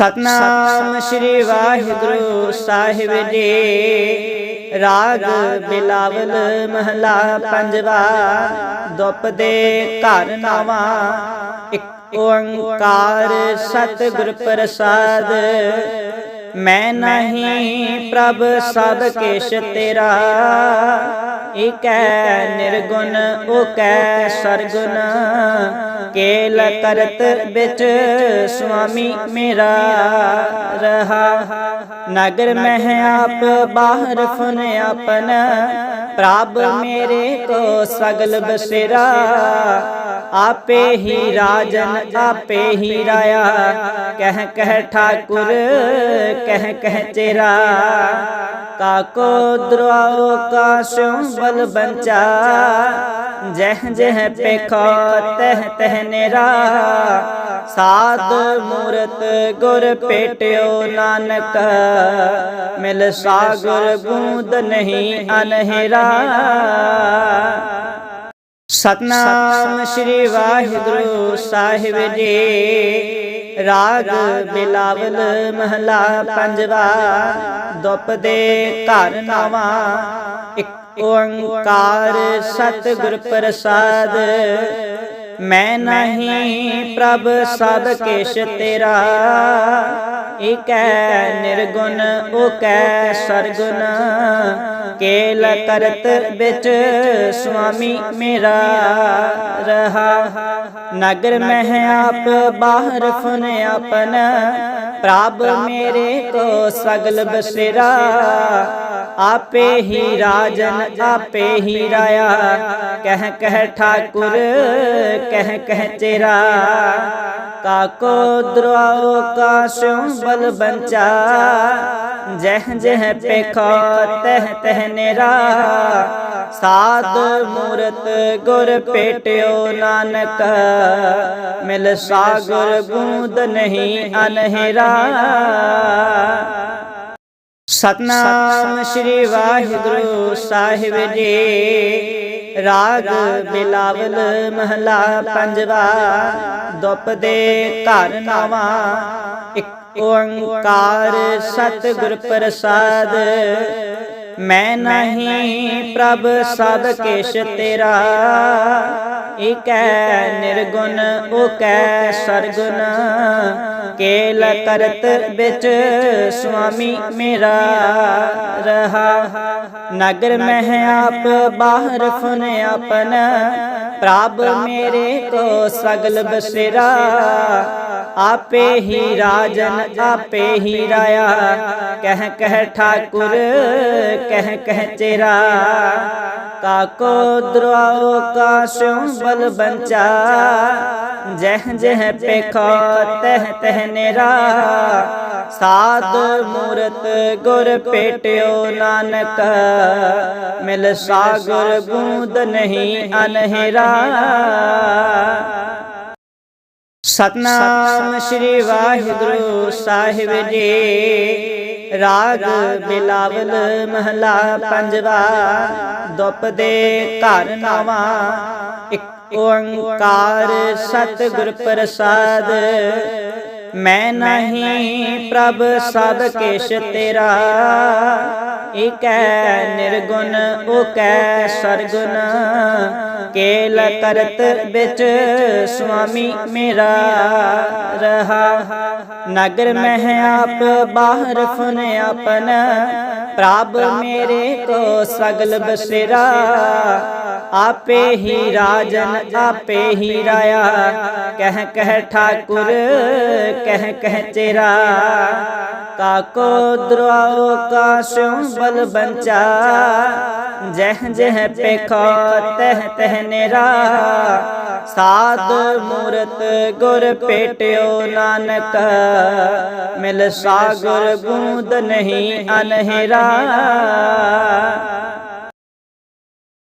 ਸਤਨਾਮ ਸ੍ਰੀ ਵਾਹਿਗੁਰੂ ਸਾਹਿਬ ਜੀ। ਰਾਗ ਬਿਲਾਵਲ ਮਹਲਾ ਪੰਜਵਾ, ਦੁਪ ਦੇ ਘਰ ਨਾਵਾ। ਇੱਕ ਓੰਕਾਰ ਸਤਿਗੁਰ ਪ੍ਰਸਾਦ ਮੈਂ ਨਹੀਂ ਪ੍ਰਭ ਸਭ ਕੇਸ਼ ਤੇਰਾ। ਏਕੈ ਨਿਰਗੁਣ ਓਕੈ ਸਰਗੁਣ। ਕੇਲ ਕਰਤ ਵਿੱਚ ਸੁਆਮੀ ਮੇਰਾ ਰਹਾ। ਨਗਰ ਮਹਿ ਆਪ ਬਾਹਰ ਫਨ ਆਪਨ। ਪ੍ਰਭ ਮੇਰੇ ਕੋ ਸਗਲ ਬਸੇਰਾ। ਆਪੇ ਹੀ ਰਾਜਨ, ਆਪੇ ਹੀ ਰਾਇਆ। ਕਹਿ ਕਹਿ ਠਾਕੁਰ ਕਹਿ ਕਹਿ ਚੇਰਾ ਕਾਕੋ ਦਰਵਾਓ ਕਾ ਸਿਉ ਬਲ ਬੰਚਾ ਜਹ ਜਹ ਪੇਖੋ ਤਹ ਤਹ ਨੇਰਾ, ਸਾਧ ਮੂਰਤ ਗੁਰ ਪੇਟਿਓ ਨਾਨਕ। ਮਿਲ ਸਾਗਰ ਬੂੰਦ ਨਹੀਂ ਅਨਹਿਰਾ। ਸਤਨਾਮ ਸ੍ਰੀ ਵਾਹਿਗੁਰੂ ਸਾਹਿਬ ਜੀ। ਰਾਗ ਬਿਲਾਵਲ ਮਹਲਾ ਪੰਜਵਾ ਦੁਪ ਦੇ ਘਰ ਨਾਵਾ ਇੱਕ ਓੰਕਾਰ ਸਤਿਗੁਰ ਪ੍ਰਸਾਦ ਮੈਂ ਨਹੀਂ ਪ੍ਰਭ ਸਭ ਕੇਸ਼ ਤੇਰਾ। ਏਕੈ ਨਿਰਗੁਣ ਓਕੈ ਸਰਗੁਣ। ਕੇਲ ਕਰਤ ਵਿੱਚ ਸੁਆਮੀ ਮੇਰਾ ਰਹਾ। ਨਗਰ ਮਹਿ ਆਪ, ਬਾਹਰ ਫਨ ਆਪਨ। ਪ੍ਰਭ ਮੇਰੇ ਕੋ ਸਗਲ ਬਸੇਰਾ। ਆਪੇ ਹੀ ਰਾਜਨ, ਆਪੇ ਹੀ ਰਾਇਆ। ਕਹਿ ਕਹਿ ਠਾਕੁਰ ਕਹਿ ਕਹਿ ਚੇਰਾ ਕਾਕੋ ਦਰਵਾਓ ਕਾ ਸਿਉ ਬਲ ਬੰਚਾ। ਜਹ ਜਹ ਪੇਖੋ ਤਹ ਤਹ ਨੇਰਾ, ਸਾਧ ਮੂਰਤ ਗੁਰ ਪੇਟਿਓ ਨਾਨਕ। ਮਿਲ ਸਾਗਰ ਬੂੰਦ ਨਹੀਂ ਅਨਹਿਰਾ। ਸਤਨਾਮ ਸ੍ਰੀ ਵਾਹਿਗੁਰੂ ਸਾਹਿਬ ਜੀ। ਰਾਗ ਬਿਲਾਵਲ ਮਹਲਾ ਪੰਜਵਾ ਦੁਪ ਦੇ ਘਰ ਨਾਵਾ ਇੱਕ ਓੰਕਾਰ ਸਤਿਗੁਰ ਪ੍ਰਸਾਦ ਮੈਂ ਨਹੀਂ ਪ੍ਰਭ ਸਭ ਕੇਸ਼ ਤੇਰਾ। ਏਕੈ ਨਿਰਗੁਣ ਓਕੈ ਸਰਗੁਣ। ਕੇਲ ਕਰਤ ਵਿੱਚ ਸੁਆਮੀ ਮੇਰਾ ਰਹਾ। ਨਗਰ ਮਹਿ ਆਪ ਬਾਹਰ ਫਨ ਆਪਨ। ਪ੍ਰਭ ਮੇਰੇ ਕੋ ਸਗਲ ਬਸੇਰਾ। ਆਪੇ ਹੀ ਰਾਜਨ ਆਪੇ ਹੀ ਰਾਇਆ। ਕਹਿ ਕਹਿ ਠਾਕੁਰ ਕਹਿ ਕਹਿ ਚੇਰਾ ਕਾਕੋ ਦਰਵਾਓ ਕਾ ਸਿਉ ਬਲ ਬੰਚਾ। ਜਹ ਜਹ ਪੇਖੋ ਤਹ ਤਹ ਨੇਰਾ। ਸਾਧ ਮੂਰਤ ਗੁਰ ਪੇਟਿਓ ਨਾਨਕ, ਮਿਲ ਸਾਗਰ ਬੂੰਦ ਨਹੀਂ ਅਨਹਿਰਾ। ਸਤਨਾਮ ਸ੍ਰੀ ਵਾਹਿਗੁਰੂ ਸਾਹਿਬ ਜੀ। ਰਾਗ ਬਿਲਾਵਲ ਮਹਲਾ ਪੰਜਵਾ, ਦੁਪ ਦੇ ਘਰ ਨਾਵਾ, ਇੱਕ ਓੰਕਾਰ ਸਤਿਗੁਰ ਪ੍ਰਸਾਦ। ਮੈਂ ਨਹੀਂ ਪ੍ਰਭ ਸਭ ਕੇਸ਼ ਤੇਰਾ ਕੈ ਨਿਰਗੁਣ ਓਕੈ ਸਰਗੁਣ। ਕੇਲ ਕਰਤ ਵਿੱਚ ਸੁਆਮੀ ਮੇਰਾ ਰਹਾ। ਨਗਰ ਮਹਿ ਆਪ ਬਾਹਰ ਫਨ ਆਪਨ। ਪ੍ਰਭ ਮੇਰੇ ਕੋ ਸਗਲ ਬਸੇਰਾ। ਆਪੇ ਹੀ ਰਾਜਨ, ਆਪੇ ਹੀ ਰਾਇਆ। ਕਹਿ ਕਹਿ ਠਾਕੁਰ, ਕਹਿ ਕਹਿ ਚੇਰਾ। ਕਾਕੋ ਦਰਵਾਓ ਕਾ ਸਿਉ ਬਲ ਬੰਚਾ, ਜਹ ਜਹ ਪੇਖੋ ਤਹ ਤਹ ਨੇਰਾ। ਸਾਧ ਮੂਰਤ ਗੁਰ ਪੇਟਿਓ ਨਾਨਕ, ਮਿਲ ਸਾਗਰ ਬੂੰਦ ਨਹੀਂ ਅਨਹਿਰਾ।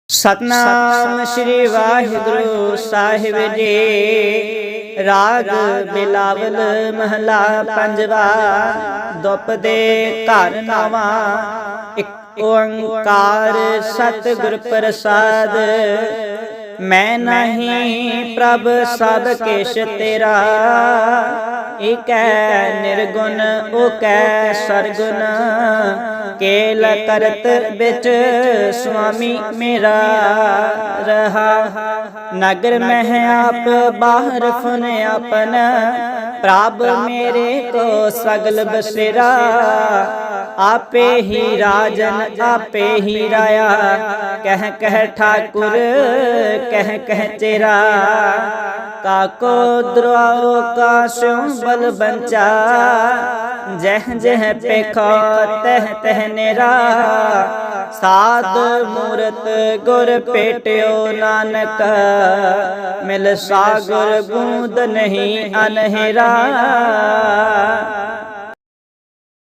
ਸਤਨਾਮ ਸ੍ਰੀ ਵਾਹਿਗੁਰੂ ਸਾਹਿਬ ਜੀ। ਰਾਗ ਬਿਲਾਵਲ ਮਹਲਾ ਪੰਜਵਾ ਦੁਪ ਦੇ ਘਰ ਨਾਵਾ ਇੱਕ ਓੰਕਾਰ ਸਤਿਗੁਰ ਪ੍ਰਸਾਦ ਮੈਂ ਨਹੀਂ ਪ੍ਰਭ ਸਭ ਕਿਛ ਤੇਰਾ। ਏਕੈ ਨਿਰਗੁਣ ਓਕੈ ਸਰਗੁਣ। ਕੇਲ ਕਰਤ ਵਿੱਚ ਸੁਆਮੀ ਮੇਰਾ ਰਹਾ। ਨਗਰ ਮਹਿ ਆਪ ਬਾਹਰ ਫਨ ਆਪਨ। ਪ੍ਰਭ ਮੇਰੇ ਕੋ ਸਗਲ ਬਸੇਰਾ। ਆਪੇ ਹੀ ਰਾਜਨ ਆਪੇ ਹੀ ਰਾਇਆ। ਕਹਿ ਕਹਿ ਠਾਕੁਰ ਕਹਿ ਕਹਿ ਚੇਰਾ ਕਾਕੋ ਦਰਵਾਓ ਕਾ ਸਿਉ ਬਲ ਬੰਚਾ। ਜਹ ਜਹ ਪੇਖੋ ਤਹ ਤਹ ਨੇਰਾ। ਸਾਧ ਮੂਰਤ ਗੁਰ ਪੇਟਿਓ ਨਾਨਕ, ਮਿਲ ਸਾਗਰ ਬੂੰਦ ਨਹੀਂ ਅਨਹਿਰਾ।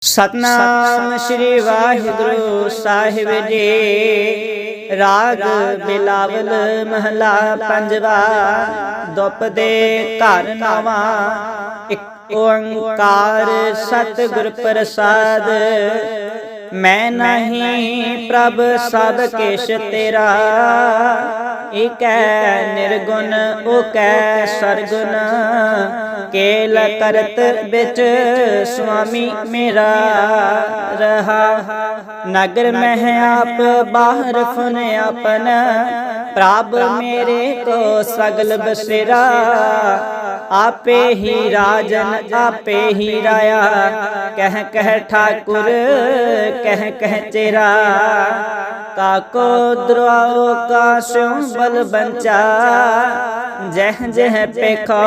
ਸਤਨਾਮ ਸ੍ਰੀ ਵਾਹਿਗੁਰੂ ਸਾਹਿਬ ਜੀ। ਰਾਗ ਬਿਲਾਵਲ ਮਹਲਾ ਪੰਜਵਾ ਦੁਪ ਦੇ ਘਰ ਨਾਵਾ। ਇੱਕ ਓੰਕਾਰ ਸਤਿਗੁਰ ਪ੍ਰਸਾਦ ਮੈਂ ਨਹੀਂ ਪ੍ਰਭ ਸਭ ਕਿਛ ਤੇਰਾ। ਏਕੈ ਨਿਰਗੁਣ ਓਕੈ ਸਰਗੁਣ। ਕੇਲ ਕਰਤ ਵਿੱਚ ਸੁਆਮੀ ਮੇਰਾ ਰਹਾ। ਨਗਰ ਮਹਿ ਆਪ, ਬਾਹਰ ਫਨ ਆਪਨ। ਪ੍ਰਭ ਮੇਰੇ ਕੋ ਸਗਲ ਬਸੇਰਾ। ਆਪੇ ਹੀ ਰਾਜਨ, ਆਪੇ ਹੀ ਰਾਇਆ। ਕਹਿ ਕਹਿ ਠਾਕੁਰ ਕਹਿ ਕਹਿ ਚੇਰਾ, ਕਾਕੋ ਦਰਵਾਓ ਕਾ ਸਿਉ ਬਲ ਬੰਚਾ, ਜਹ ਜਹ ਪੇਖੋ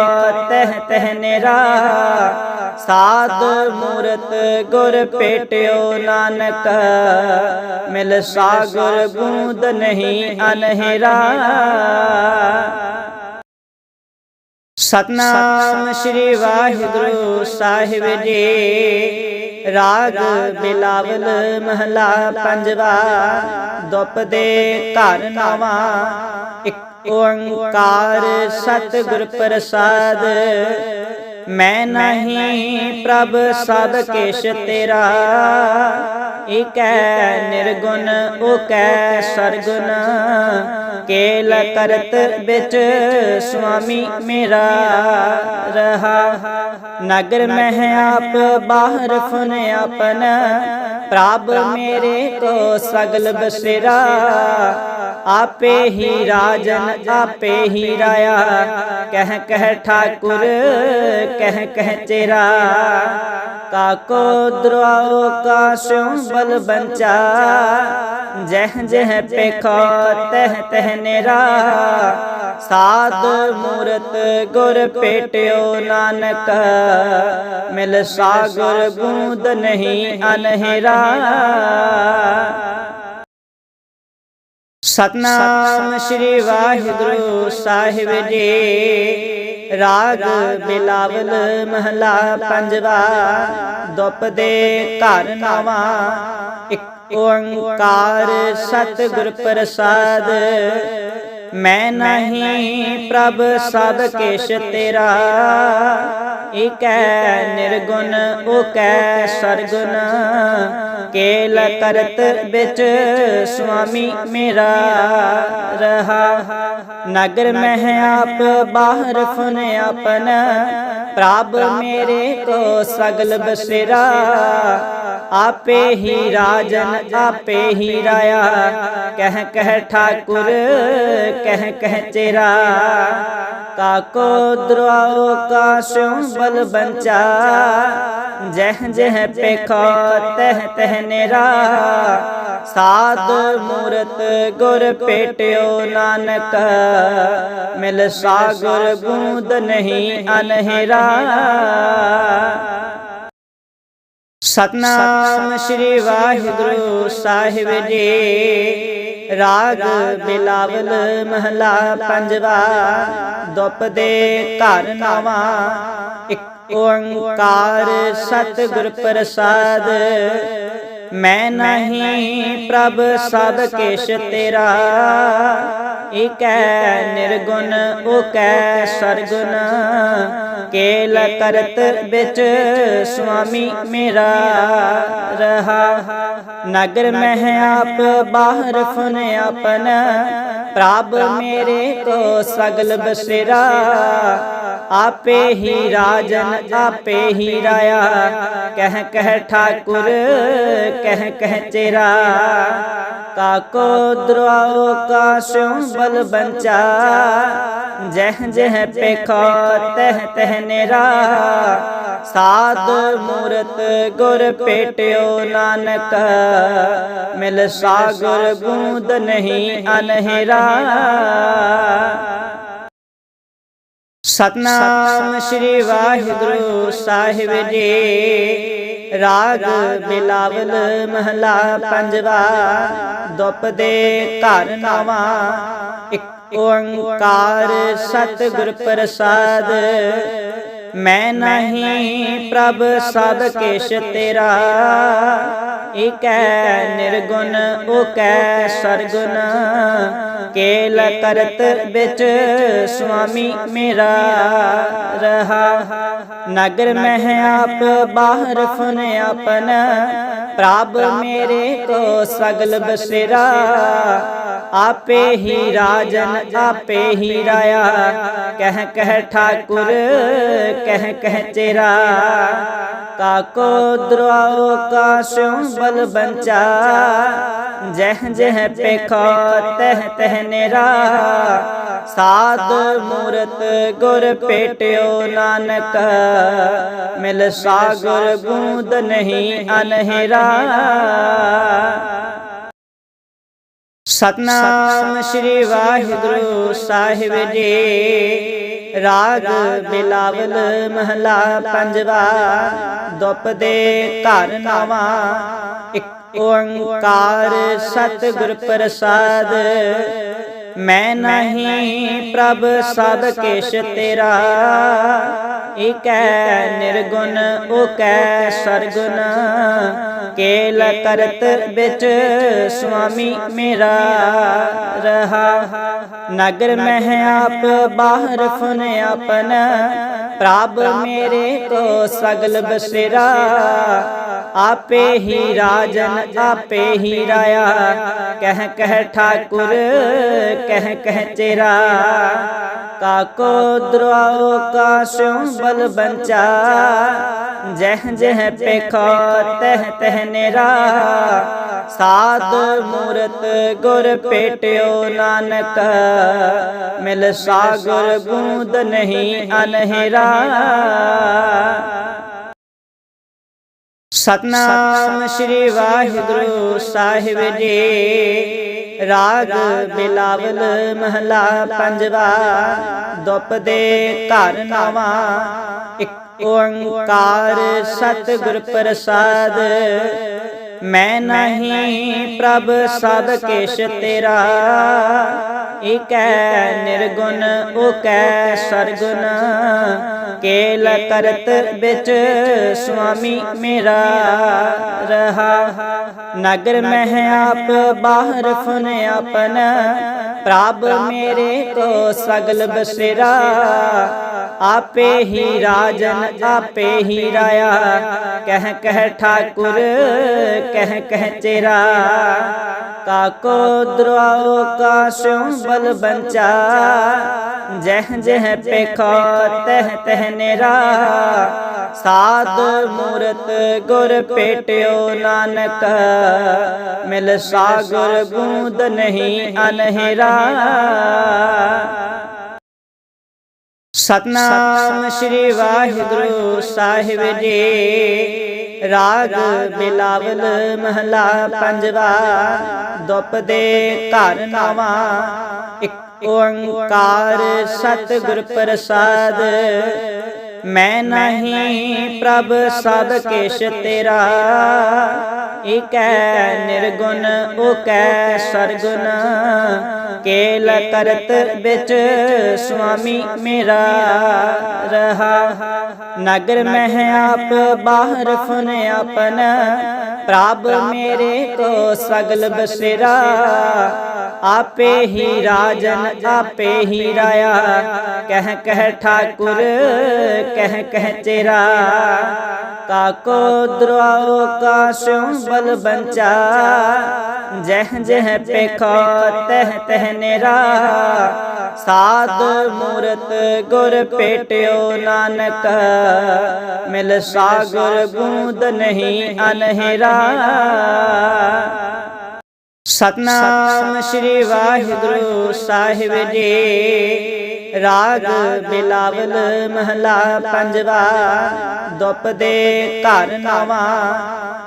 ਤਹ ਤਹ ਨੇਰਾ। ਸਾਧ ਮੂਰਤ ਗੁਰ ਪੇਟਿਓ ਨਾਨਕ, ਮਿਲ ਸਾਗਰ ਬੂੰਦ ਨਹੀਂ ਅਨਹਿਰਾ। ਸਤਨਾਮ ਸ੍ਰੀ ਵਾਹਿਗੁਰੂ ਸਾਹਿਬ ਜੀ। ਰਾਗ ਬਿਲਾਵਲ ਮਹਲਾ ਪੰਜਵਾ ਦੁਪ ਦੇ ਘਰ ਨਾਵਾ ਇੱਕ ਓੰਕਾਰ ਸਤਿਗੁਰ ਪ੍ਰਸਾਦ। ਮੈਂ ਨਹੀਂ ਪ੍ਰਭ ਸਭ ਕਿਛ ਤੇਰਾ। ਏਕੈ ਨਿਰਗੁਣ ਓਕੈ ਸਰਗੁਣ। ਕੇਲ ਕਰਤ ਵਿੱਚ ਸੁਆਮੀ ਮੇਰਾ ਰਹਾ। ਨਗਰ ਮਹਿ ਆਪ, ਬਾਹਰ ਫਨ ਆਪਨ। ਪ੍ਰਭ ਮੇਰੇ ਕੋ ਸਗਲ ਬਸੇਰਾ। ਆਪੇ ਹੀ ਰਾਜਨ, ਆਪੇ ਹੀ ਰਾਇਆ। ਕਹਿ ਕਹਿ ਠਾਕੁਰ ਕਹਿ ਕਹਿ ਚੇਰਾ ਕਾਕੋ ਦਰਵਾਓ ਕਾ ਸਿਉ ਬਲ ਬੰਚਾ। ਜਹ ਜਹ ਪੇਖੋ, ਤਹ ਤਹ ਨੇਰਾ। ਸਾਧ ਮੂਰਤ ਗੁਰ ਪੇਟਿਓ ਨਾਨਕ, ਮਿਲ ਸਾਗਰ ਬੂੰਦ ਨਹੀਂ ਅਨਹਿਰਾ। ਸਤਨਾਮ ਸ੍ਰੀ ਵਾਹਿਗੁਰੂ ਸਾਹਿਬ ਜੀ। ਰਾਗ ਬਿਲਾਵਲ ਮਹਲਾ ਪੰਜਵਾ ਦੁਪ ਦੇ ਘਰ ਨਾਵਾ ਇੱਕ ਓੰਕਾਰ ਸਤਿਗੁਰ ਪ੍ਰਸਾਦ ਮੈਂ ਨਹੀਂ ਪ੍ਰਭ ਸਭ ਕਿਛ ਤੇਰਾ, ਏਕੈ ਨਿਰਗੁਣ, ਓਕੈ ਸਰਗੁਣ। ਕੇਲ ਕਰਤ ਵਿੱਚ ਸੁਆਮੀ ਮੇਰਾ ਰਹਾ। ਨਗਰ ਮਹਿ ਆਪ ਬਾਹਰ ਫਨ ਆਪਨ, ਪ੍ਰਭ ਮੇਰੇ ਕੋ ਸਗਲ ਬਸੇਰਾ। ਆਪੇ ਹੀ ਰਾਜਨ, ਆਪੇ ਹੀ ਰਾਇਆ। ਕਹਿ ਕਹਿ ਠਾਕੁਰ ਕਹਿ ਕਹਿ ਚੇਰਾ, ਕਾਕੋ ਦਰਵਾਓ ਕਾ ਸਿਉ ਬਲ ਬੰਚਾ। ਜਹ ਜਹ ਪੇਖੋ ਤਹ ਤਹ ਨੇਰਾ, ਸਾਧ ਮੂਰਤ ਗੁਰ ਪੇਟਿਓ ਨਾਨਕ। ਮਿਲ ਸਾਗਰ ਬੂੰਦ ਨਹੀਂ ਅਨਹਿਰਾ। ਸਤਨਾਮ ਸ੍ਰੀ ਵਾਹਿਗੁਰੂ ਸਾਹਿਬ ਜੀ। ਰਾਗ ਬਿਲਾਵਲ ਮਹਲਾ ਪੰਜਵਾ ਦੁਪ ਦੇ ਘਰ ਨਾਵਾ। ਇੱਕ ਓੰਕਾਰ ਸਤਿਗੁਰ ਪ੍ਰਸਾਦ ਮੈਂ ਨਹੀਂ ਪ੍ਰਭ ਸਭ ਕਿਛ ਤੇਰਾ, ਏਕੈ ਨਿਰਗੁਣ, ਓਕੈ ਸਰਗੁਣ। ਕੇਲ ਕਰਤ ਵਿੱਚ ਸੁਆਮੀ ਮੇਰਾ ਰਹਾ। ਨਗਰ ਮਹਿ ਆਪ ਬਾਹਰ ਫਨ ਆਪਨ, ਪ੍ਰਭ ਮੇਰੇ ਕੋ ਸਗਲ ਬਸੇਰਾ। ਆਪੇ ਹੀ ਰਾਜਨ, ਆਪੇ ਹੀ ਰਾਇਆ। ਕਹਿ ਕਹਿ ਠਾਕੁਰ, ਕਹਿ ਕਹਿ ਚੇਰਾ। ਕਾਕੋ ਦਰਵਾਓ ਕਾ ਸਿਉ ਬਲ ਬੰਚਾ। ਜਹ ਜਹ ਪੇਖੋ ਤਹ ਤਹ ਨੇਰਾ। ਸਾਧ ਮੂਰਤ ਗੁਰ ਪੇਟਿਓ ਨਾਨਕ। ਮਿਲ ਸਾਗਰ ਬੂੰਦ ਨਹੀਂ ਅਨਹਿਰਾ। ਸਤਨਾਮ ਸ੍ਰੀ ਵਾਹਿਗੁਰੂ ਸਾਹਿਬ ਜੀ। ਰਾਗ ਬਿਲਾਵਲ ਮਹਲਾ ਪੰਜਵਾ, ਦੁਪ ਦੇ ਘਰ ਨਾਵਾ। ਇੱਕ ਓੰਕਾਰ ਸਤਿਗੁਰ ਪ੍ਰਸਾਦ ਮੈਂ ਨਹੀਂ ਪ੍ਰਭ ਸਭ ਕਿਛ ਤੇਰਾ। ਏਕੈ ਨਿਰਗੁਣ ਓਕੈ ਸਰਗੁਣ। ਕੇਲ ਕਰਤ ਵਿੱਚ ਸੁਆਮੀ ਮੇਰਾ ਰਹਾ। ਨਗਰ ਮਹਿ ਆਪ, ਬਾਹਰ ਫਨ ਆਪਨ। ਪ੍ਰਭ ਮੇਰੇ ਕੋ ਸਗਲ ਬਸੇਰਾ। ਆਪੇ ਹੀ ਰਾਜਨ, ਆਪੇ ਹੀ ਰਾਇਆ। ਕਹਿ ਕਹਿ ਠਾਕੁਰ ਕਹਿ ਕਹਿ ਚੇਰਾ, ਕਾਕੋ ਦਰਵਾਓ ਕਾ ਸਿਉ ਬਲ ਬੰਚਾ। ਜਹ ਜਹ ਪੇਖੋ ਤਹ ਤਹ ਨੇਰਾ, ਸਾਧ ਮੂਰਤ ਗੁਰ ਪੇਟਿਓ ਨਾਨਕ। ਮਿਲ ਸਾਗਰ ਬੂੰਦ ਨਹੀਂ ਅਨਹਿਰਾ। ਸਤਨਾਮ ਸ੍ਰੀ ਵਾਹਿਗੁਰੂ ਸਾਹਿਬ ਜੀ। ਰਾਗ ਬਿਲਾਵਲ ਮਹਲਾ ਪੰਜਵਾ ਦੁਪ ਦੇ ਘਰ ਨਾਵਾ। ਇੱਕ ਓੰਕਾਰ ਸਤਿਗੁਰ ਪ੍ਰਸਾਦ ਮੈਂ ਨਹੀਂ ਪ੍ਰਭ ਸਭ ਕਿਛ ਤੇਰਾ। ਏਕੈ ਨਿਰਗੁਣ ਓਕੈ ਸਰਗੁਣ। ਕੇਲ ਕਰਤ ਵਿੱਚ ਸੁਆਮੀ ਮੇਰਾ ਰਹਾ। ਨਗਰ ਮਹਿ ਆਪ, ਬਾਹਰ ਫਨ ਆਪਨ। ਪ੍ਰਭ ਮੇਰੇ ਕੋ ਸਗਲ ਬਸੇਰਾ। ਆਪੇ ਹੀ ਰਾਜਨ, ਆਪੇ ਹੀ ਰਾਇਆ। ਕਹਿ ਕਹਿ ਠਾਕੁਰ, ਕਹਿ ਕਹਿ ਚੇਰਾ। ਕਾਕੋ ਦਰਵਾਓ ਕਾ ਸਿਉ ਬਲ ਬੰਚਾ। ਜਹ ਜਹ ਪੇਖੋ, ਤਹ ਤਹ ਨੇਰਾ। ਸਾਧ ਮੂਰਤ ਗੁਰ ਪੇਟਿਓ ਨਾਨਕ। ਮਿਲ ਸਾਗਰ ਬੂੰਦ ਨਹੀਂ ਅਨਹਿਰਾ। ਸਤਨਾਮ ਸ੍ਰੀ ਵਾਹਿਗੁਰੂ ਸਾਹਿਬ ਜੀ। ਰਾਗ ਬਿਲਾਵਲ ਮਹਲਾ ਪੰਜਵਾ ਦੁਪ ਦੇ ਘਰ ਨਾਵਾ ਇੱਕ ਓੰਕਾਰ ਸਤਿਗੁਰ ਪ੍ਰਸਾਦ। ਮੈਂ ਨਹੀਂ ਪ੍ਰਭ ਸਭ ਕਿਛ ਤੇਰਾ, ਏਕੈ ਨਿਰਗੁਣ, ਓਕੈ ਸਰਗੁਣ। ਕੇਲ ਕਰਤ ਵਿੱਚ ਸੁਆਮੀ ਮੇਰਾ ਰਹਾ। ਨਗਰ ਮਹਿ ਆਪ ਬਾਹਰ ਫਨ ਆਪਨ, ਪ੍ਰਭ ਮੇਰੇ ਕੋ ਸਗਲ ਬਸੇਰਾ। ਆਪੇ ਹੀ ਰਾਜਨ, ਆਪੇ ਹੀ ਰਾਇਆ। ਕਹਿ ਕਹਿ ਠਾਕੁਰ ਕਹਿ ਕਹਿ ਚੇਰਾ, ਕਾਕੋ ਦਰਵਾਓ ਕਾ ਸਿਉ ਬਲ ਬੰਚਾ। ਜਹ ਜਹ ਪੇਖੋ ਤਹ ਤਹ ਨੇਰਾ, ਸਾਧ ਮੂਰਤ ਗੁਰ ਪੇਟਿਓ ਨਾਨਕ। ਮਿਲ ਸਾਗਰ ਬੂੰਦ ਨਹੀਂ ਅਨਹਿਰਾ। ਸਤਨਾਮ ਸ੍ਰੀ ਵਾਹਿਗੁਰੂ ਸਾਹਿਬ ਜੀ। ਰਾਗ ਬਿਲਾਵਲ ਮਹਲਾ ਪੰਜਵਾ ਦੁਪ ਦੇ ਘਰ ਨਾਵਾ ਇੱਕ ਓੰਕਾਰ ਸਤਿਗੁਰ ਪ੍ਰਸਾਦ। ਮੈਂ ਨਹੀਂ ਪ੍ਰਭ ਸਭ ਕਿਛ ਤੇਰਾ। ਏਕੈ ਨਿਰਗੁਣ, ਓਕੈ ਸਰਗੁਣ। ਕੇਲ ਕਰਤ ਵਿੱਚ ਸੁਆਮੀ ਮੇਰਾ ਰਹਾ। ਨਗਰ ਮਹਿ ਆਪ ਬਾਹਰ ਫਨ ਆਪਨ। ਪ੍ਰਭ ਮੇਰੇ ਕੋ ਸਗਲ ਬਸੇਰਾ। ਆਪੇ ਹੀ ਰਾਜਨ, ਆਪੇ ਹੀ ਰਾਇਆ। ਕਹਿ ਕਹਿ ਠਾਕੁਰ, ਕਹਿ ਕਹਿ ਚੇਰਾ। ਕਾਕੋ ਦਰਵਾਓ ਕਾ ਸਿਉ ਬਲ ਬੰਚਾ। ਜਹ ਜਹ ਪੇਖੋ ਤਹ ਤਹ ਨੇਰਾ। ਸਾਧ ਮੂਰਤ ਗੁਰ ਪੇਟਿਓ ਨਾਨਕ। ਮਿਲ ਸਾਗਰ ਬੂੰਦ ਨਹੀਂ ਅਨਹਿਰਾ। ਸਤਨਾਮ ਸ੍ਰੀ ਵਾਹਿਗੁਰੂ ਸਾਹਿਬ ਜੀ। ਰਾਗ ਬਿਲਾਵਲ ਮਹਲਾ ਪੰਜਵਾ, ਦੁਪ ਦੇ ਘਰ ਨਾਵਾ।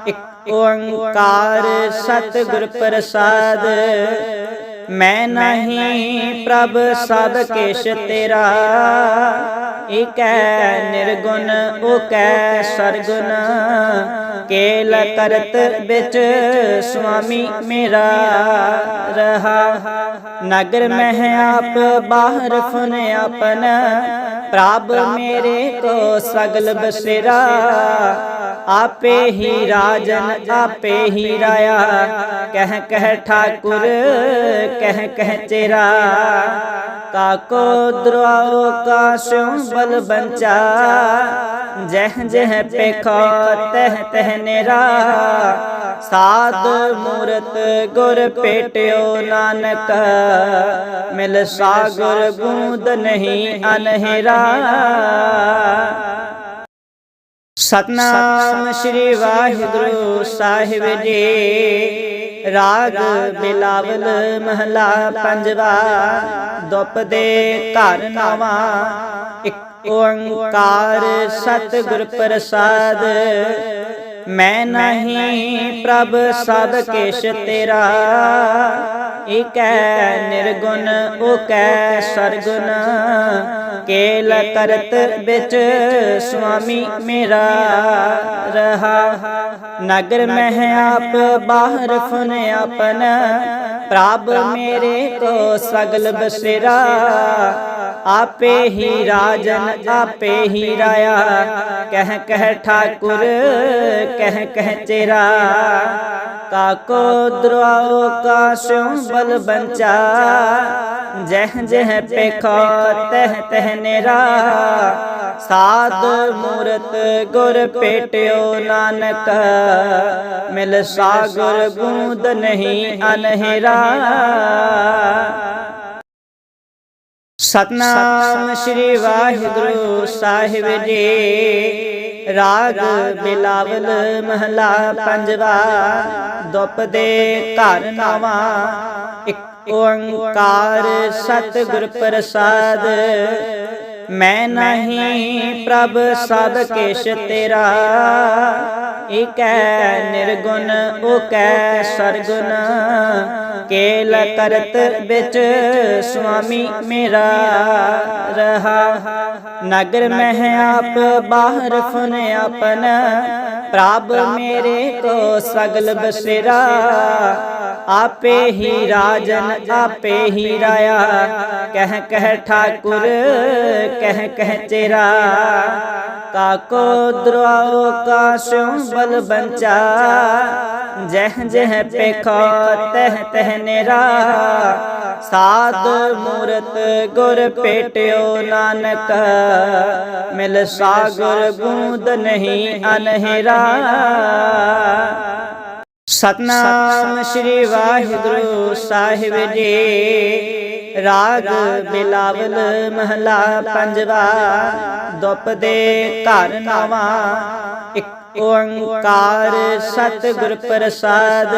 ਇੱਕ ਓੰਕਾਰ ਸਤਿਗੁਰ ਪ੍ਰਸਾਦ ਮੈਂ ਨਹੀਂ ਪ੍ਰਭ ਸਭ ਕਿਛ ਤੇਰਾ। ਏਕੈ ਨਿਰਗੁਣ ਓਕੈ ਸਰਗੁਣ। ਕੇਲ ਕਰਤ ਵਿੱਚ ਸੁਆਮੀ ਮੇਰਾ ਰਹਾ। ਨਗਰ ਮਹਿ ਆਪ, ਬਾਹਰ ਫਨ ਆਪਨ। ਪ੍ਰਭ ਮੇਰੇ ਕੋ ਸਗਲ ਬਸੇਰਾ। ਆਪੇ ਹੀ ਰਾਜਨ, ਆਪੇ ਹੀ ਰਾਇਆ। ਕਹਿ ਕਹਿ ਠਾਕੁਰ ਕਹਿ ਕਹਿ ਚੇਰਾ ਕਾਕੋ ਦਰਵਾਓ ਕਾ ਸਿਉ ਬਲ ਬੰਚਾ। ਜਹ ਜਹ ਪੇਖੋ, ਤਹ ਤਹ ਨੇਰਾ। ਸਾਧ ਮੂਰਤ ਗੁਰ ਪੇਟਿਓ ਨਾਨਕ, ਮਿਲ ਸਾਗਰ ਬੂੰਦ ਨਹੀਂ ਅਨਹਿਰਾ। ਸਤਨਾਮ ਸ੍ਰੀ ਵਾਹਿਗੁਰੂ ਸਾਹਿਬ ਜੀ। ਰਾਗ ਬਿਲਾਵਲ ਮਹਲਾ ਪੰਜਵਾ ਦੁਪ ਦੇ ਘਰ ਨਾਵਾ ਇੱਕ ਓੰਕਾਰ ਸਤਿਗੁਰ ਪ੍ਰਸਾਦ ਮੈਂ ਨਹੀਂ ਪ੍ਰਭ ਸਭ ਕਿਛ ਤੇਰਾ। ਏਕੈ ਨਿਰਗੁਣ ਓਕੈ ਸਰਗੁਣ। ਕੇਲ ਕਰਤ ਵਿੱਚ ਸੁਆਮੀ ਮੇਰਾ ਰਹਾ। ਨਗਰ ਮਹਿ ਆਪ ਬਾਹਰ ਫਨ ਆਪਨ। ਪ੍ਰਭ ਮੇਰੇ ਕੋ ਸਗਲ ਬਸੇਰਾ। ਆਪੇ ਹੀ ਰਾਜਨ, ਆਪੇ ਹੀ ਰਾਇਆ। ਕਹਿ ਕਹਿ ਠਾਕੁਰ, ਕਹਿ ਕਹਿ ਚੇਰਾ। ਕਾਕੋ ਦਰਵਾਓ ਕਾ ਸਿਉ ਬਲ ਬੰਚਾ। ਜਹ ਜਹ ਪੇਖੋ ਤਹ ਤਹ ਨੇਰਾ। ਸਾਧ ਮੂਰਤ ਗੁਰ ਪੇਟਿਓ ਨਾਨਕ। ਮਿਲ ਸਾਗਰ ਬੂੰਦ ਨਹੀਂ ਅਨਹਿਰਾ। ਸਤਨਾਮ ਸ੍ਰੀ ਵਾਹਿਗੁਰੂ ਸਾਹਿਬ ਜੀ। ਰਾਗ ਬਿਲਾਵਲ ਮਹਲਾ ਪੰਜਵਾ, ਦੁਪ ਦੇ ਘਰ ਨਾਵਾ। ਇੱਕ ਓੰਕਾਰ ਸਤਿਗੁਰ ਪ੍ਰਸਾਦ ਮੈਂ ਨਹੀਂ ਪ੍ਰਭ ਸਭ ਕਿਛ ਤੇਰਾ। ਏਕੈ ਨਿਰਗੁਣ ਓਕੈ ਸਰਗੁਣ। ਕੇਲ ਕਰਤ ਵਿੱਚ ਸੁਆਮੀ ਮੇਰਾ ਰਹਾ। ਨਗਰ ਮਹਿ ਆਪ ਬਾਹਰ ਫਨ ਆਪਨ। ਪ੍ਰਭ ਮੇਰੇ ਕੋ ਸਗਲ ਬਸੇਰਾ। ਆਪੇ ਹੀ ਰਾਜਨ, ਆਪੇ ਹੀ ਰਾਇਆ। ਕਹਿ ਕਹਿ ਠਾਕੁਰ ਕਹਿ ਕਹਿ ਚੇਰਾ ਕਾਕੋ ਦਰਵਾਓ ਕਾ ਸਿਉ ਬਲ ਬੰਚਾ। ਜਹ ਜਹ ਪੇਖੋ, ਤਹ ਤਹ ਨੇਰਾ। ਸਾਧ ਮੂਰਤ ਗੁਰ ਪੇਟਿਓ ਨਾਨਕ, ਮਿਲ ਸਾਗਰ ਬੂੰਦ ਨਹੀਂ ਅਨਹਿਰਾ। ਸਤਨਾਮ ਸ੍ਰੀ ਵਾਹਿਗੁਰੂ ਸਾਹਿਬ ਜੀ। ਰਾਗ ਬਿਲਾਵਲ ਮਹਲਾ ਪੰਜਵਾ ਦੁਪ ਦੇ ਘਰ ਨਾਵਾ। ਇੱਕ ਓੰਕਾਰ ਸਤਿਗੁਰ ਪ੍ਰਸਾਦ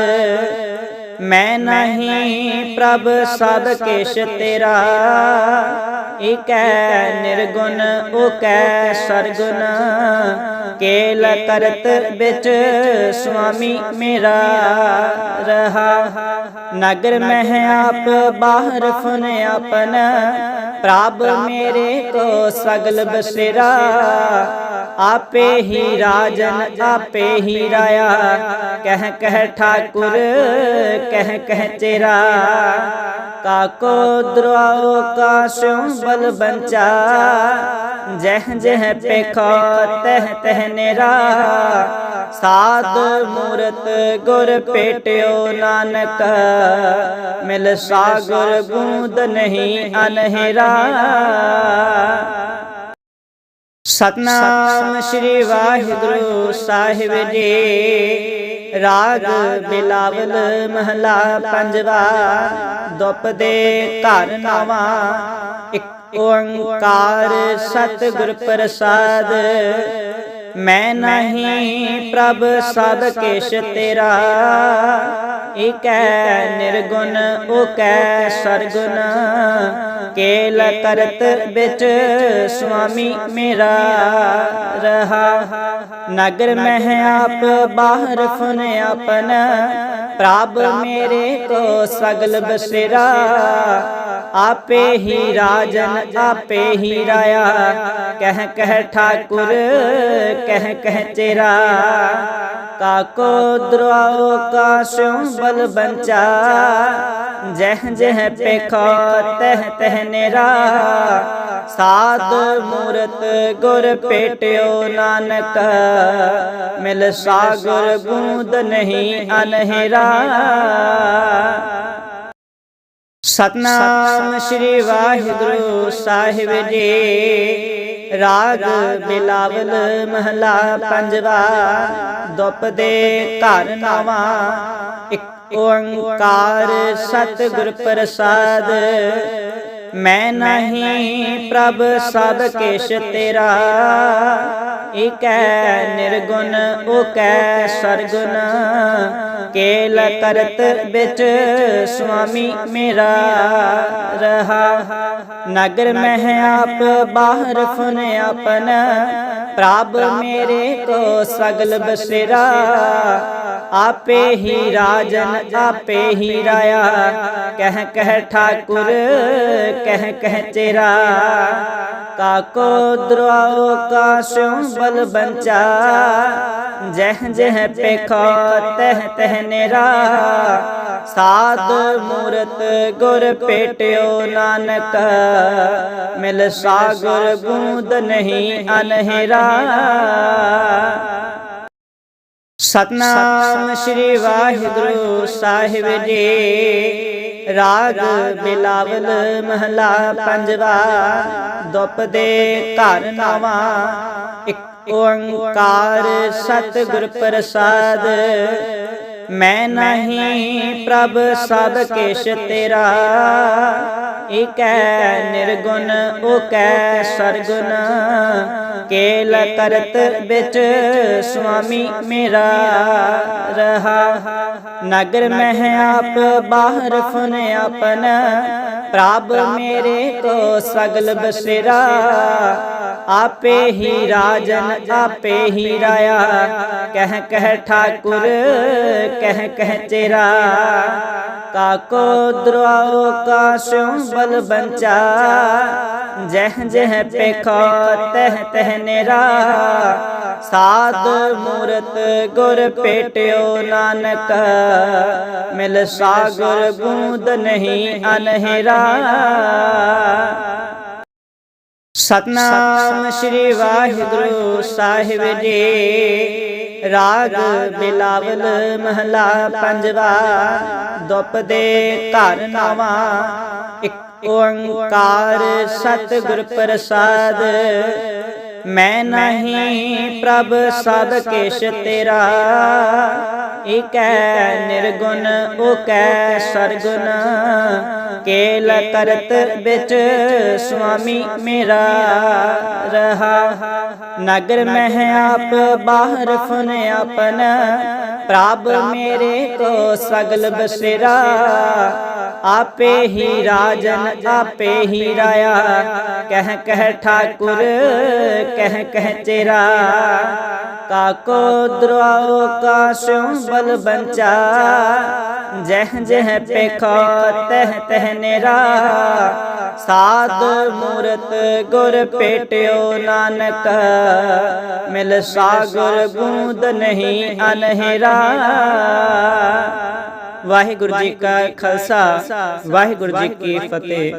ਮੈਂ ਨਹੀਂ ਪ੍ਰਭ ਸਭ ਕਿਛ ਤੇਰਾ। ਏਕੈ ਨਿਰਗੁਣ ਓਕੈ ਸਰਗੁਣ। ਕੇਲ ਕਰਤ ਵਿੱਚ ਸੁਆਮੀ ਮੇਰਾ ਰਹਾ। ਨਗਰ ਮਹਿ ਆਪ, ਬਾਹਰ ਫਨ ਆਪਨ। ਪ੍ਰਭ ਮੇਰੇ ਕੋ ਸਗਲ ਬਸੇਰਾ। ਆਪੇ ਹੀ ਰਾਜਨ, ਆਪੇ ਹੀ ਰਾਇਆ। ਕਹਿ ਕਹਿ ਠਾਕੁਰ ਕਹਿ ਕਹਿ ਚੇਰਾ, ਕਾਕੋ ਦਰਵਾਓ ਕਾ ਸਿਉ ਬਲ ਬੰਚਾ। ਜਹ ਜਹ ਪੇਖੋ ਤਹ ਤਹ ਨੇਰਾ, ਸਾਧ ਮੂਰਤ ਗੁਰ ਪੇਟਿਓ ਨਾਨਕ। ਮਿਲ ਸਾਗਰ ਬੂੰਦ ਨਹੀਂ ਅਨਹਿਰਾ। ਸਤਨਾਮ ਸ੍ਰੀ ਵਾਹਿਗੁਰੂ ਸਾਹਿਬ ਜੀ। ਰਾਗ ਬਿਲਾਵਲ ਮਹਲਾ ਪੰਜਵਾ ਦੁਪ ਦੇ ਘਰ ਨਾਵਾ ਇੱਕ ਓੰਕਾਰ ਸਤਿਗੁਰ ਪ੍ਰਸਾਦ ਮੈਂ ਨਹੀਂ ਪ੍ਰਭ ਸਭ ਕਿਛ ਤੇਰਾ। ਏਕੈ ਨਿਰਗੁਣ ਓਕੈ ਸਰਗੁਣ। ਕੇਲ ਕਰਤ ਵਿੱਚ ਸੁਆਮੀ ਮੇਰਾ ਰਹਾ। ਨਗਰ ਮਹਿ ਆਪ, ਬਾਹਰ ਫਨ ਆਪਨ। ਪ੍ਰਭ ਮੇਰੇ ਕੋ ਸਗਲ ਬਸੇਰਾ। ਆਪੇ ਹੀ ਰਾਜਨ, ਆਪੇ ਹੀ ਰਾਇਆ। ਕਹਿ ਕਹਿ ਠਾਕੁਰ ਕਹਿ ਕਹਿ ਚੇਰਾ ਕਾਕੋ ਦਰਵਾਓ ਕਾ ਸਿਉ ਬਲ ਬੰਚਾ। ਜਹ ਜਹ ਪੇਖੋ ਤਹ ਤਹ ਨੇਰਾ, ਸਾਧ ਮੂਰਤ ਗੁਰ ਪੇਟਿਓ ਨਾਨਕ। ਮਿਲ ਸਾਗਰ ਬੂੰਦ ਨਹੀਂ ਅਨਹਿਰਾ। ਸਤਨਾਮ ਸ੍ਰੀ ਵਾਹਿਗੁਰੂ ਸਾਹਿਬ ਜੀ। ਰਾਗ ਬਿਲਾਵਲ ਮਹਲਾ ਪੰਜਵਾ ਦੁਪ ਦੇ ਘਰ ਨਾਵਾ। ਇੱਕ ਓੰਕਾਰ ਸਤਿਗੁਰ ਪ੍ਰਸਾਦ ਮੈਂ ਨਹੀਂ ਪ੍ਰਭ ਸਭ ਕਿਛ ਤੇਰਾ। ਏਕੈ ਨਿਰਗੁਣ ਓਕੈ ਸਰਗੁਣ। ਕੇਲ ਕਰਤ ਵਿੱਚ ਸੁਆਮੀ ਮੇਰਾ ਰਹਾ। ਨਗਰ ਮਹਿ ਆਪ, ਬਾਹਰ ਫਨ ਆਪਨ। ਪ੍ਰਭ ਮੇਰੇ ਕੋ ਸਗਲ ਬਸੇਰਾ। ਆਪੇ ਹੀ ਰਾਜਨ, ਆਪੇ ਹੀ ਰਾਇਆ। ਕਹਿ ਕਹਿ ਠਾਕੁਰ ਕਹਿ ਕਹਿ ਚੇਰਾ ਕਾਕੋ ਦਰਵਾਓ ਕਾ ਸਿਉ ਬਲ ਬੰਚਾ। ਜਹ ਜਹ ਪੇਖੋ ਤਹ ਤਹ ਨੇਰਾ। ਸਾਧ ਮੂਰਤ ਗੁਰ ਪੇਟਿਓ ਨਾਨਕ, ਮਿਲ ਸਾਗਰ ਬੂੰਦ ਨਹੀਂ ਅਨਹਿਰਾ। ਸਤਨਾਮ ਸ੍ਰੀ ਵਾਹਿਗੁਰੂ ਸਾਹਿਬ ਜੀ। ਰਾਗ ਬਿਲਾਵਲ ਮਹਲਾ ਪੰਜਵਾ ਦੁਪ ਦੇ ਘਰ ਨਾਵਾ। ਇੱਕ ਓੰਕਾਰ ਸਤਿਗੁਰ ਪ੍ਰਸਾਦ ਮੈਂ ਨਹੀਂ ਪ੍ਰਭ ਸਭ ਕਿਛ ਤੇਰਾ। ਏਕੈ ਨਿਰਗੁਣ ਓਕੈ ਸਰਗੁਣ। ਕੇਲ ਕਰਤ ਵਿੱਚ ਸੁਆਮੀ ਮੇਰਾ ਰਹਾ। ਨਗਰ ਮਹਿ ਆਪ ਬਾਹਰ ਫਨ ਆਪਨ। ਪ੍ਰਭ ਮੇਰੇ ਕੋ ਸਗਲ ਬਸੇਰਾ। ਆਪੇ ਹੀ ਰਾਜਨ, ਆਪੇ ਹੀ ਰਾਇਆ। ਕਹਿ ਕਹਿ ਠਾਕੁਰ ਕਹਿ ਕਹਿ ਚੇਰਾ, ਕਾਕੋ ਦਰਵਾਓ ਕਾ ਸਿਉ ਬਲ ਬੰਚਾ। ਜਹ ਜਹ ਪੇਖੋ ਤਹ ਤਹ ਨੇਰਾ, ਸਾਧ ਮੂਰਤ ਗੁਰ ਪੇਟਿਓ ਨਾਨਕ। ਮਿਲ ਸਾਗਰ ਬੂੰਦ ਨਹੀਂ ਅਨਹਿਰਾ। ਸਤਨਾਮ ਸ੍ਰੀ ਵਾਹਿਗੁਰੂ ਸਾਹਿਬ ਜੀ। ਰਾਗ ਬਿਲਾਵਲ ਮਹਲਾ ਪੰਜਵਾ ਦੁਪ ਦੇ ਘਰ ਨਾਵਾ ਇੱਕ ਓੰਕਾਰ ਸਤਿਗੁਰ ਪ੍ਰਸਾਦ ਮੈਂ ਨਹੀਂ ਪ੍ਰਭ ਸਭ ਕਿਛ ਤੇਰਾ। ਏਕੈ ਨਿਰਗੁਣ ਓਕੈ ਸਰਗੁਣ। ਕੇਲ ਕਰਤ ਵਿੱਚ ਸੁਆਮੀ ਮੇਰਾ ਰਹਾ। ਨਗਰ ਮਹਿ ਆਪ ਬਾਹਰ ਫਨ ਆਪਨ। ਪ੍ਰਭ ਮੇਰੇ ਕੋ ਸਗਲ ਬਸੇਰਾ। ਆਪੇ ਹੀ ਰਾਜਨ ਆਪੇ ਹੀ ਰਾਇਆ। ਕਹਿ ਕਹਿ ਠਾਕੁਰ ਕਹਿ ਕਹਿ ਚੇਰਾ ਕਾਕੋ ਦਰਵਾਓ ਕਾ ਸਿਉ ਬਲ ਬੰਚਾ। ਜਹ ਜਹ ਪੇਖੋ ਤਹ ਤਹ ਨੇਰਾ। ਸਾਧ ਮੂਰਤ ਗੁਰ ਪੇਟਿਓ ਨਾਨਕ, ਮਿਲ ਸਾਗਰ ਬੂੰਦ ਨਹੀਂ ਅਨਹਿਰਾ। ਵਾਹਿਗੁਰੂ ਜੀ ਕਾ ਖਾਲਸਾ, ਵਾਹਿਗੁਰੂ ਜੀ ਕੀ ਫਤਿਹ।